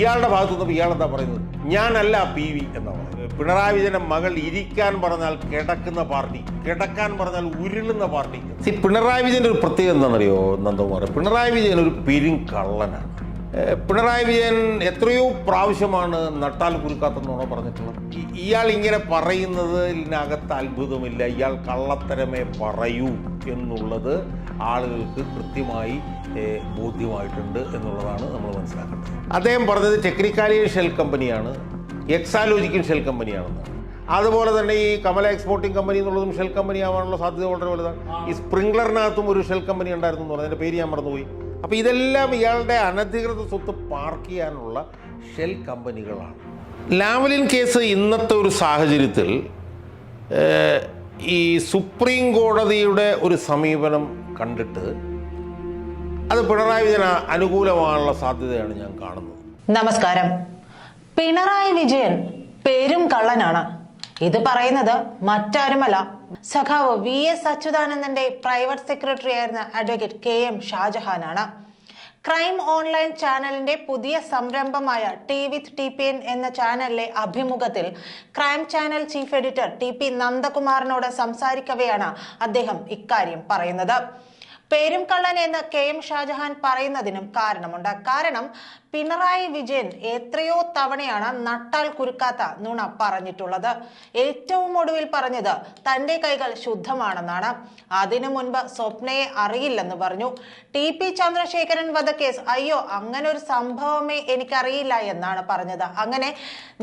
ഇയാളുടെ ഭാഗത്തു നിന്നും ഇയാൾ എന്താ പറയുന്നത്? ഞാനല്ല പി വി എന്നാ പറയുന്നത്. പിണറായി വിജയന്റെ മകൾ ഇരിക്കാൻ പറഞ്ഞാൽ കിടക്കുന്ന പാർട്ടി കിടക്കാൻ പറഞ്ഞാൽ ഉരുളുന്ന പാർട്ടി. സി പിണറായി വിജയന്റെ ഒരു പ്രത്യേകത എന്താണെന്നറിയോ നന്ദകുമാർ പിണറായി വിജയൻ ഒരു പെരും കള്ളനാണ് പിണറായി വിജയൻ എത്രയോ പ്രാവശ്യമാണ് നട്ടാൽ കുരുക്കാത്തെന്നാണോ പറഞ്ഞിട്ടുള്ളത്. ഇയാൾ ഇങ്ങനെ പറയുന്നതിനകത്ത് അത്ഭുതമില്ല. ഇയാൾ കള്ളത്തരമേ പറയൂ എന്നുള്ളത് ആളുകൾക്ക് കൃത്യമായി ബോധ്യമായിട്ടുണ്ട് എന്നുള്ളതാണ് അദ്ദേഹം പറഞ്ഞത് ടെക്നിക്കാലിയ ഷെൽ കമ്പനിയാണ് എക്സാലോജിക്കൽ ഷെൽ കമ്പനിയാണെന്നാണ് അതുപോലെ തന്നെ ഈ കമല എക്സ്പോർട്ടിംഗ് കമ്പനി എന്നുള്ളതും ഷെൽ കമ്പനി ആവാനുള്ള സാധ്യത വളരെ വലുതാണ്. ഈ സ്പ്രിംഗ്ലറിനകത്തും ഒരു ഷെൽ കമ്പനി ഉണ്ടായിരുന്നു എന്ന് പറഞ്ഞു. അതിന്റെ പേര് ഞാൻ മറന്നുപോയി. അപ്പോൾ ഇതെല്ലാം ഇയാളുടെ അനധികൃത സ്വത്ത് പാർക്ക് ചെയ്യാനുള്ള ഷെൽ കമ്പനികളാണ്. ലാവലിൻ കേസ് ഇന്നത്തെ ഒരു സാഹചര്യത്തിൽ ഈ സുപ്രീം കോടതിയുടെ ഒരു സമീപനം കണ്ടിട്ട് അത് പിണറായി വിജയന് അനുകൂലമാണുള്ള സാധ്യതയാണ് ഞാൻ കാണുന്നത്. നമസ്കാരം. പിണറായി വിജയൻ പേരും കള്ളനാണ്. ഇത് പറയുന്നത് മറ്റാരുമല്ല. സഖാവ് വി എസ് അച്യുതാനന്ദന്റെ പ്രൈവറ്റ് സെക്രട്ടറി ആയിരുന്ന അഡ്വക്കേറ്റ് കെ എം ഷാജഹാനാണ്. ക്രൈം ഓൺലൈൻ ചാനലിന്റെ പുതിയ സംരംഭമായ T with T P N എന്ന ചാനലിലെ അഭിമുഖത്തിൽ crime channel chief editor T P നന്ദകുമാറിനോട് സംസാരിക്കവെയാണ് അദ്ദേഹം ഇക്കാര്യം പറയുന്നത്. പേരും കള്ളൻ എന്ന് കെ എം ഷാജഹാൻ പറയുന്നതിനും കാരണമുണ്ട്. കാരണം പിണറായി വിജയൻ എത്രയോ തവണയാണ് നട്ടാൽ കുരുക്കാത്ത നുണ പറഞ്ഞിട്ടുള്ളത്. ഏറ്റവും ഒടുവിൽ പറഞ്ഞത് തന്റെ കൈകൾ ശുദ്ധമാണെന്നാണ്. അതിനു മുൻപ് സ്വപ്നയെ അറിയില്ലെന്ന് പറഞ്ഞു. ടി പി ചന്ദ്രശേഖരൻ വധക്കേസ് അയ്യോ അങ്ങനെ ഒരു സംഭവമേ എനിക്കറിയില്ല എന്നാണ് പറഞ്ഞത്. അങ്ങനെ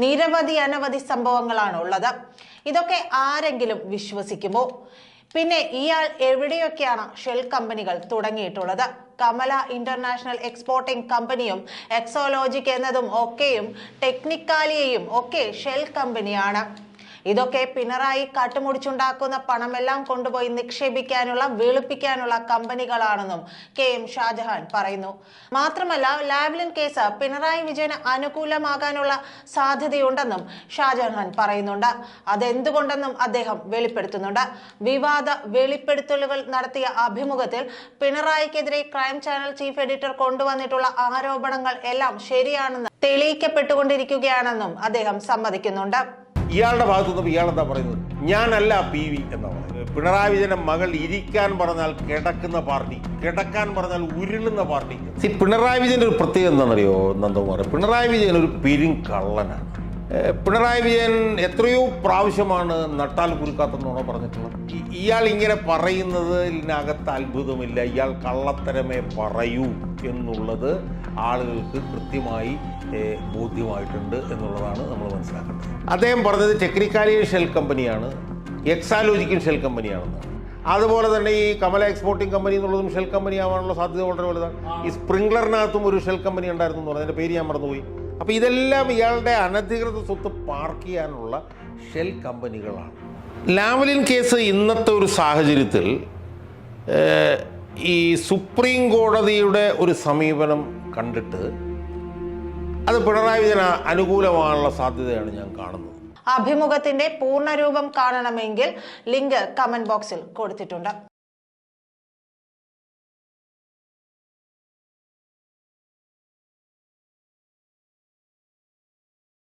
നിരവധി അനവധി സംഭവങ്ങളാണ് ഉള്ളത്. ഇതൊക്കെ ആരെങ്കിലും വിശ്വസിക്കുമോ? പിന്നെ ഇയാൾ എവിടെയൊക്കെയാണ് ഷെൽ കമ്പനികൾ തുടങ്ങിയിട്ടുള്ളത്? കമല ഇന്റർനാഷണൽ എക്സ്പോർട്ടിംഗ് കമ്പനിയും എക്സോലോജിക് എന്നതും ഒക്കെയും ടെക്നിക്കാലിയയും ഒക്കെ ഷെൽ കമ്പനിയാണ്. ഇതൊക്കെ പിണറായി കാട്ടുമുടിച്ചുണ്ടാക്കുന്ന പണമെല്ലാം കൊണ്ടുപോയി നിക്ഷേപിക്കാനുള്ള വെളുപ്പിക്കാനുള്ള കമ്പനികളാണെന്നും കെ എം ഷാജഹാൻ പറയുന്നു. മാത്രമല്ല ലാവ്ലിൻ കേസ് പിണറായി വിജയന് അനുകൂലമാകാനുള്ള സാധ്യതയുണ്ടെന്നും ഷാജഹാൻ പറയുന്നുണ്ട്. അതെന്തുകൊണ്ടെന്നും അദ്ദേഹം വെളിപ്പെടുത്തുന്നുണ്ട്. വിവാദ വെളിപ്പെടുത്തലുകൾ നടത്തിയ അഭിമുഖത്തിൽ പിണറായിക്കെതിരെ ക്രൈം ചാനൽ ചീഫ് എഡിറ്റർ കൊണ്ടുവന്നിട്ടുള്ള ആരോപണങ്ങൾ എല്ലാം ശരിയാണെന്ന് തെളിയിക്കപ്പെട്ടുകൊണ്ടിരിക്കുകയാണെന്നും അദ്ദേഹം സമ്മതിക്കുന്നുണ്ട്. ഇയാളുടെ ഭാഗത്തു നിന്നും ഇയാൾ എന്താ പറയുന്നത്? ഞാനല്ല പി വി എന്നാ പറയുന്നത്. പിണറായി വിജയന്റെ മകൾ ഇരിക്കാൻ പറഞ്ഞാൽ കിടക്കുന്ന പാർട്ടി കിടക്കാൻ പറഞ്ഞാൽ ഉരുളുന്ന പാർട്ടി. സി പിണറായി വിജയന്റെ ഒരു പ്രത്യേകത എന്താണെന്നറിയോ നന്ദകുമാർ പിണറായി വിജയൻ ഒരു പെരും കള്ളനാണ് പിണറായി വിജയൻ എത്രയോ പ്രാവശ്യമാണ് നട്ടാൽ കുരുക്കാത്തെന്നാണോ പറഞ്ഞിട്ടുള്ളത്. ഇയാൾ ഇങ്ങനെ പറയുന്നതിനകത്ത് അത്ഭുതമില്ല. ഇയാൾ കള്ളത്തരമേ പറയൂ എന്നുള്ളത് ആളുകൾക്ക് കൃത്യമായി ബോധ്യമായിട്ടുണ്ട് എന്നുള്ളതാണ് നമ്മൾ മനസ്സിലാക്കേണ്ടത്. അദ്ദേഹം പറഞ്ഞത് ടെക്നിക്കാലിയൻ ഷെൽ കമ്പനിയാണ് എക്സാലോജിക്കൽ ഷെൽ കമ്പനിയാണെന്നാണ് അതുപോലെ തന്നെ ഈ കമല എക്സ്പോർട്ടിംഗ് കമ്പനി എന്നുള്ളതും ഷെൽ കമ്പനി ആവാനുള്ള സാധ്യത വളരെ വലുതാണ്. ഈ സ്പ്രിംഗ്ലറിനകത്തും ഒരു ഷെൽ കമ്പനി ഉണ്ടായിരുന്നു എന്ന് പറഞ്ഞു അതിന്റെ പേര് ഞാൻ മറന്നുപോയി. അപ്പോൾ ഇതെല്ലാം ഇയാളുടെ അനധികൃത സ്വത്ത് പാർക്ക് ചെയ്യാനുള്ള ഷെൽ കമ്പനികളാണ്. ലാവലിൻ കേസ് ഇന്നത്തെ ഒരു സാഹചര്യത്തിൽ ഈ സുപ്രീം കോടതിയുടെ ഒരു സമീപനം കണ്ടിട്ട് അത് പിണറായി വിജയന് അനുകൂലമാണുള്ള സാധ്യതയാണ് ഞാൻ കാണുന്നത്. അഭിമുഖത്തിന്റെ പൂർണരൂപം കാണണമെങ്കിൽ ലിങ്ക് കമന്റ് ബോക്സിൽ കൊടുത്തിട്ടുണ്ട്.